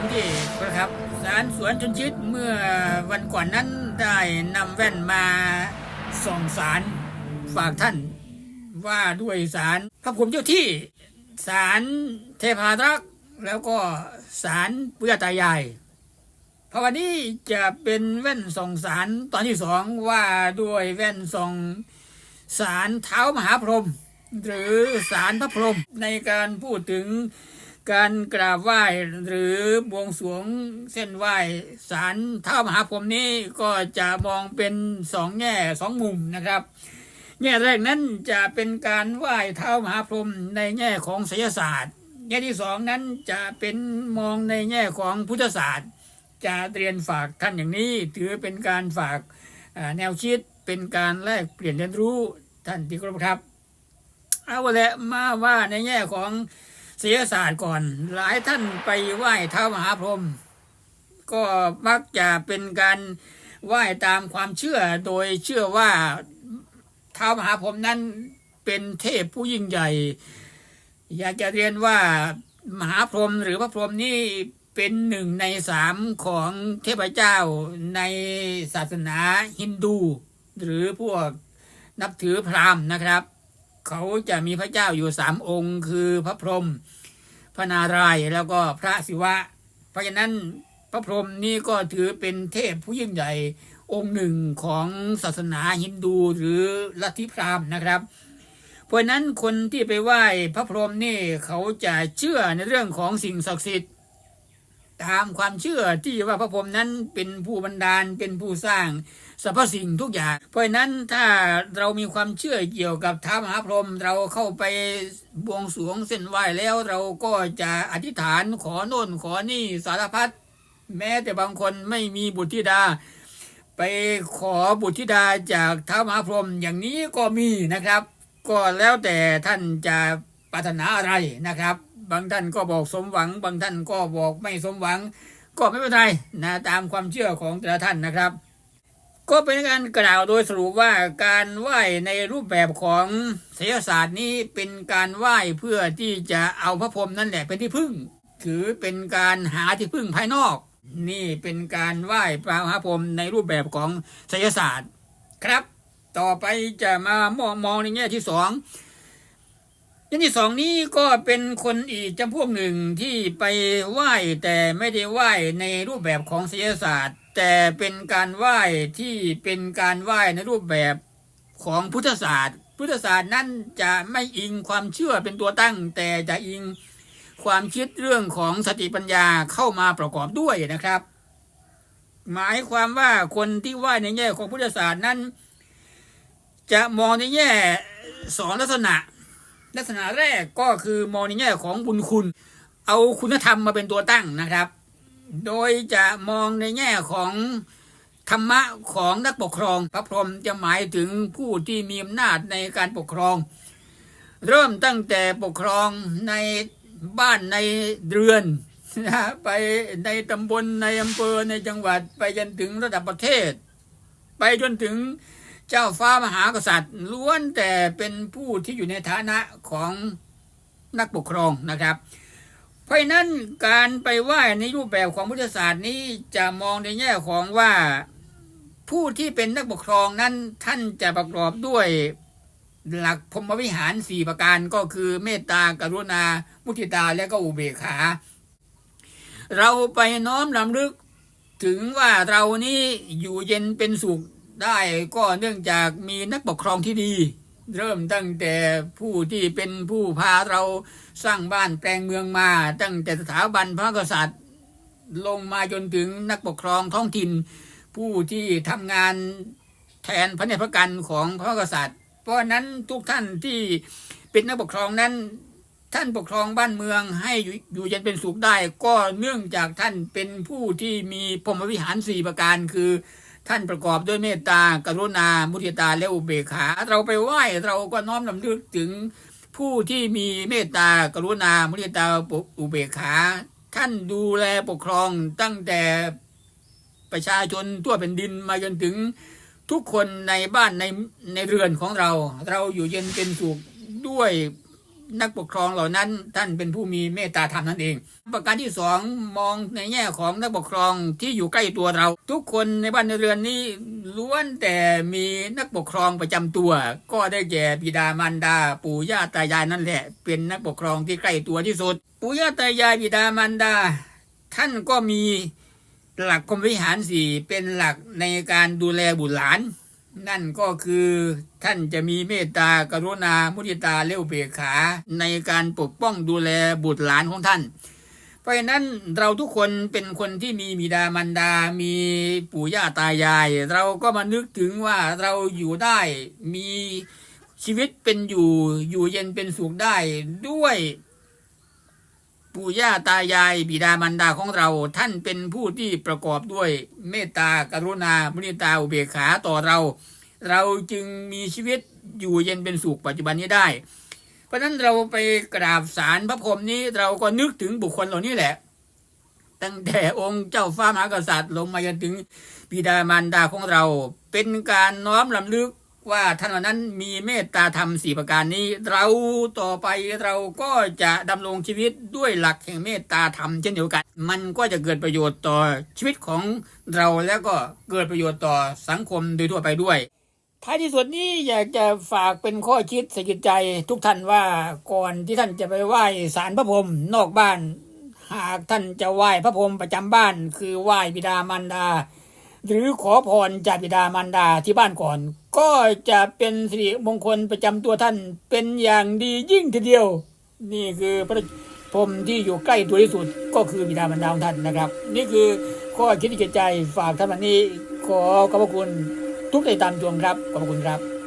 ฟังที่นะครับสารสวนชนชิดเมื่อวันก่อนนั้นได้นำแว่นมาส่องสารฝากท่านว่าด้วยสารพระภูมิเจ้าที่สารเทพารักษ์แล้วก็สารปุยตายายเพราะวันนี้จะเป็นแว่นส่องสารตอนที่สองว่าด้วยแว่นส่องสารเท้ามหาพรหมหรือสารพระพรหมในการพูดถึง การกราบไหว้หรือบวงสวงเส้นไหว้สารเท้ามหาพรหมนี้ก็จะมองเป็นสองแง่สองมุมนะครับแง่แรกนั้นจะเป็นการไหว้เท้ามหาพรหมในแง่ของศิลศาสตร์แง่ที่สองนั้นจะเป็นมองในแง่ของพุทธศาสตร์ จะเรียนฝากท่านอย่างนี้ ถือเป็นการฝากแนวคิดเป็นการแลกเปลี่ยนเรียนรู้ท่านที่เคารพครับ เอาละมาว่าในแง่ของ ศิลศาสตร์ก่อน หลายท่านไปไหว้ท้ามหาพรหมก็มักจะเป็นการไหว้ตามความเชื่อโดยเชื่อว่าท้ามหาพรหมนั้นเป็นเทพผู้ยิ่งใหญ่ อยากจะเรียนว่ามหาพรหมหรือพระพรหมนี่เป็นหนึ่งในสามของเทพเจ้าในศาสนาฮินดู หรือพวกนับถือพราหมณ์นะครับ เขาจะมีพระเจ้าอยู่สามองค์ คือพระพรหมพระนารายณ์แล้วก็พระศิวะ เพราะฉะนั้นพระพรหมนี่ก็ถือเป็นเทพผู้ยิ่งใหญ่องค์หนึ่งของศาสนาฮินดูหรือลัทธิพราหมณ์นะครับ เพราะฉะนั้นคนที่ไปไหว้พระพรหมนี่เขาจะเชื่อในเรื่องของสิ่งศักดิ์สิทธิ์ ตามความเชื่อที่ว่าพระพรหมนั้นเป็นผู้บันดาลเป็นผู้สร้างสรรพสิ่งทุกอย่าง เพราะฉะนั้นถ้าเรามีความเชื่อเกี่ยวกับท้ามหาพรหมเราเข้าไปบวงสรวงเส้นไหว้แล้วเราก็จะอธิษฐานขอโน่นขอนี่สารพัดแม้แต่บางคนไม่มีบุตรธิดา ไปขอบุตรธิดาจากท้ามหาพรหมอย่างนี้ก็มีนะครับ ก็แล้วแต่ท่านจะปรารถนาอะไรนะครับ บางท่านก็บอกสมหวัง บางท่านก็บอกไม่สมหวัง ก็ไม่เป็นไรนะตามความเชื่อของแต่ละท่านนะครับ ก็เป็นการกล่าวโดยสรุปว่าการไหว้ในรูปแบบของศิลศาสตร์นี้เป็นการไหว้เพื่อที่จะเอาพระพรหมนั่นแหละเป็นที่พึ่ง ถือเป็นการหาที่พึ่งภายนอก นี่เป็นการไหว้พระมหาพรหมในรูปแบบของศิลศาสตร์ครับ ต่อไปจะมามองมองในแง่ที่สอง แง่ที่สองนี้ก็เป็นคนอีกจำพวกหนึ่งที่ไปไหว้แต่ไม่ได้ไหว้ในรูปแบบของศิลศาสตร์ แต่เป็นการไหว้ที่เป็นการไหว้ในรูปแบบของพุทธศาสตร์ พุทธศาสตร์นั้นจะไม่อิงความเชื่อเป็นตัวตั้ง แต่จะอิงความคิดเรื่องของสติปัญญาเข้ามาประกอบด้วยนะครับ หมายความว่าคนที่ไหว้ในแง่ของพุทธศาสตร์นั้น จะมองในแง่สองลักษณะ ลักษณะแรกก็คือมองในแง่ของบุญคุณ เอาคุณธรรมมาเป็นตัวตั้งนะครับ โดยจะมองในแง่ของธรรมะของนักปกครองพระพรหมจะหมายถึงผู้ที่มีอำนาจในการปกครอง เริ่มตั้งแต่ปกครองในบ้านในเรือนนะไปในตำบลในอำเภอในจังหวัดไปจนถึงระดับประเทศ ไปจนถึง เจ้าฟ้ามหากษัตริย์ล้วนแต่เป็นผู้ที่อยู่ในฐานะของนักปกครองนะครับ เพราะนั้นการไปไหว้ในรูปแบบของพุทธศาสตร์นี้จะมองในแง่ของว่าผู้ที่เป็นนักปกครองนั้นท่านจะประกอบด้วยหลักพรมวิหารสี่ประการก็คือเมตตากรุณา มุทิตาและก็อุเบกขา เราไปน้อมรำลึกถึงว่าเรานี้อยู่เย็นเป็นสุข ได้ก็เนื่องจากมีนักปกครองที่ดี เริ่มตั้งแต่ผู้ที่เป็นผู้พาเราสร้างบ้านแปลงเมืองมา ตั้งแต่สถาบันพระกษัตริย์ ลงมาจนถึงนักปกครองท้องถิ่น ผู้ที่ทำงานแทนพระเนตรพระกันของพระกษัตริย์ เพราะนั้นทุกท่านที่เป็นนักปกครองนั้นท่านปกครองบ้านเมืองให้อยู่อยู่เย็นเป็นสุขได้ ก็เนื่องจากท่านเป็นผู้ที่มีพรหมวิหารสี่ประการคือ ท่านประกอบด้วยเมตตากรุณา มุทิตาและอุเบกขา เราไปไหว้เราก็น้อมลำลึกถึงผู้ที่มีเมตตากรุณา มุทิตาอุเบกขา ท่านดูแลปกครองตั้งแต่ประชาชนทั่วแผ่นดินมาจนถึงทุกคนในบ้านในในเรือนของเรา เราอยู่เย็นเป็นสุขด้วย นักปกครองเหล่านั้นท่านเป็นผู้มีเมตตาธรรมนั่นเอง ประการที่สองมองในแง่ของนักปกครองที่อยู่ใกล้ตัวเรา ทุกคนในบ้านในเรือนนี้ล้วนแต่มีนักปกครองประจำตัว ก็ได้แก่บิดามารดา ปู่ย่าตายายนั่นแหละ เป็นนักปกครองที่ใกล้ตัวที่สุด ปู่ย่าตายายบิดามารดา ท่านก็มีหลักกรมวิหารสี่เป็นหลักในการดูแลบุตรหลาน นั่นก็คือท่านจะมีเมตตากรุณามุทิตาเลวเบกขาในการปกป้องดูแลบุตรหลานของท่าน เพราะฉะนั้นเราทุกคนเป็นคนที่มีบิดามารดา มีปู่ย่าตายาย เราก็มานึกถึงว่าเราอยู่ได้มีชีวิตเป็นอยู่อยู่เย็นเป็นสุขได้ด้วย ปู่ย่าตายายบิดามารดาของเรา ท่านเป็นผู้ที่ประกอบด้วยเมตตากรุณามุนิตาอุเบกขาต่อเรา เราจึงมีชีวิตอยู่เย็นเป็นสุขปัจจุบันนี้ได้ เพราะฉะนั้นเราไปกราบสารพระพรหมนี้เราก็นึกถึงบุคคลเหล่านี้แหละ ตั้งแต่องค์เจ้าฟ้ามหากษัตริย์ลงมาจนถึงบิดามารดาของเรา เป็นการน้อมลำลึก ว่าท่านเหล่านั้นมีเมตตาธรรมสี่ประการนี้ เราต่อไปเราก็จะดำรงชีวิตด้วยหลักแห่งเมตตาธรรมเช่นเดียวกัน มันก็จะเกิดประโยชน์ต่อชีวิตของเราแล้วก็เกิดประโยชน์ต่อสังคมโดยทั่วไปด้วยท้ายที่สุดนี้อยากจะฝากเป็นข้อคิดสะกิดใจทุกท่านว่าก่อนที่ท่านจะไปไหว้ศาลพระพรหมนอกบ้าน หากท่านจะไหว้พระพรหมประจำบ้าน คือไหว้บิดามารดา หรือขอพรจากบิดามารดาที่บ้านก่อน ก็จะเป็นสิริมงคลประจำตัวท่านเป็นอย่างดียิ่งทีเดียว นี่คือพระพรมที่อยู่ใกล้ตัวที่สุดก็คือบิดามารดาของท่านนะครับ นี่คือข้อคิดเกิดใจฝากท่านวันนี้ ขอขอบพระคุณทุกใจตามดวงครับขอบคุณครับ